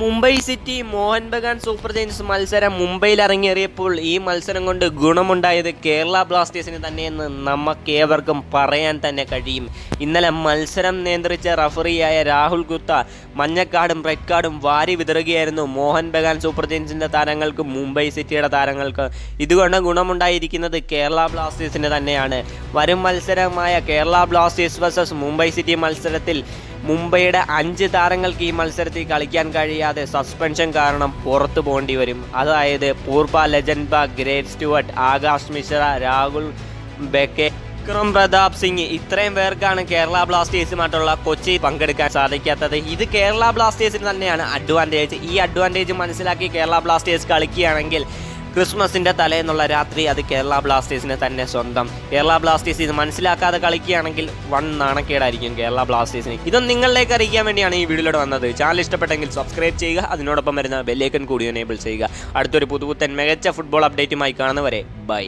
Mumbai city Mohun Bagan super giants മത്സരം മുംബൈയിൽ ഇറങ്ങിയേറിയപ്പോൾ ഈ മത്സരം കൊണ്ട് ഗുണമുണ്ടായത് കേരള ബ്ലാസ്റ്റേഴ്സിന് തന്നെയെന്ന് നമുക്കേവർക്കും പറയാൻ തന്നെ കഴിയും. ഇന്നലെ മത്സരം നിയന്ത്രിച്ച റഫറിയായ രാഹുൽ ഗുപ്ത മഞ്ഞക്കാടും റെഡ് കാർഡും വാരി വിതറുകയായിരുന്നു മോഹൻ ബഗാൻ സൂപ്പർ ജയൻസിന്റെ താരങ്ങൾക്ക് മുംബൈ സിറ്റിയുടെ താരങ്ങൾക്ക്. ഇതുകൊണ്ട് ഗുണമുണ്ടായിരിക്കുന്നത് കേരള ബ്ലാസ്റ്റേഴ്സിന് തന്നെയാണ്. വരും മത്സരമായ Kerala blasters versus Mumbai city മത്സരത്തിൽ മുംബൈയുടെ അഞ്ച് താരങ്ങൾക്ക് ഈ മത്സരത്തിൽ കളിക്കാൻ കഴിയാതെ സസ്പെൻഷൻ കാരണം പുറത്തു പോകേണ്ടി വരും. അതായത് പൂർബ ലെജൻബ ഗ്രേറ്റ് സ്റ്റുവർട്ട് ആകാശ് മിശ്ര രാഹുൽ ബെക്കെ വിക്രം പ്രതാപ് സിംഗ് ഇത്രയും പേർക്കാണ് കേരള ബ്ലാസ്റ്റേഴ്സുമായിട്ടുള്ള കൊച്ചി പങ്കെടുക്കാൻ സാധിക്കാത്തത്. ഇത് കേരള ബ്ലാസ്റ്റേഴ്സിന് തന്നെയാണ് അഡ്വാന്റേജ് ഈ അഡ്വാന്റേജ് മനസ്സിലാക്കി കേരള ബ്ലാസ്റ്റേഴ്സ് കളിക്കുകയാണെങ്കിൽ ക്രിസ്മസിന്റെ തലേന്നുള്ള രാത്രി അത് കേരള ബ്ലാസ്റ്റേഴ്സിന് തന്നെ സ്വന്തം. കേരള ബ്ലാസ്റ്റേഴ്സ് ഇത് മനസ്സിലാക്കാതെ കളിക്കുകയാണെങ്കിൽ വൺ നാണക്കേടായിരിക്കും കേരള ബ്ലാസ്റ്റേഴ്സിന്. ഇതൊന്നും നിങ്ങളിലേക്ക് അറിയിക്കാൻ വേണ്ടിയാണ് ഈ വീഡിയോയിലൂടെ വന്നത്. ചാനൽ ഇഷ്ടപ്പെട്ടെങ്കിൽ സബ്സ്ക്രൈബ് ചെയ്യുക അതിനോടൊപ്പം വരുന്ന ബെല്ലേക്കൻ കൂടി എനേബിൾ ചെയ്യുക. അടുത്തൊരു പുതുപുത്തൻ മികച്ച ഫുട്ബോൾ അപ്ഡേറ്റുമായി കാണുന്നവരെ ബൈ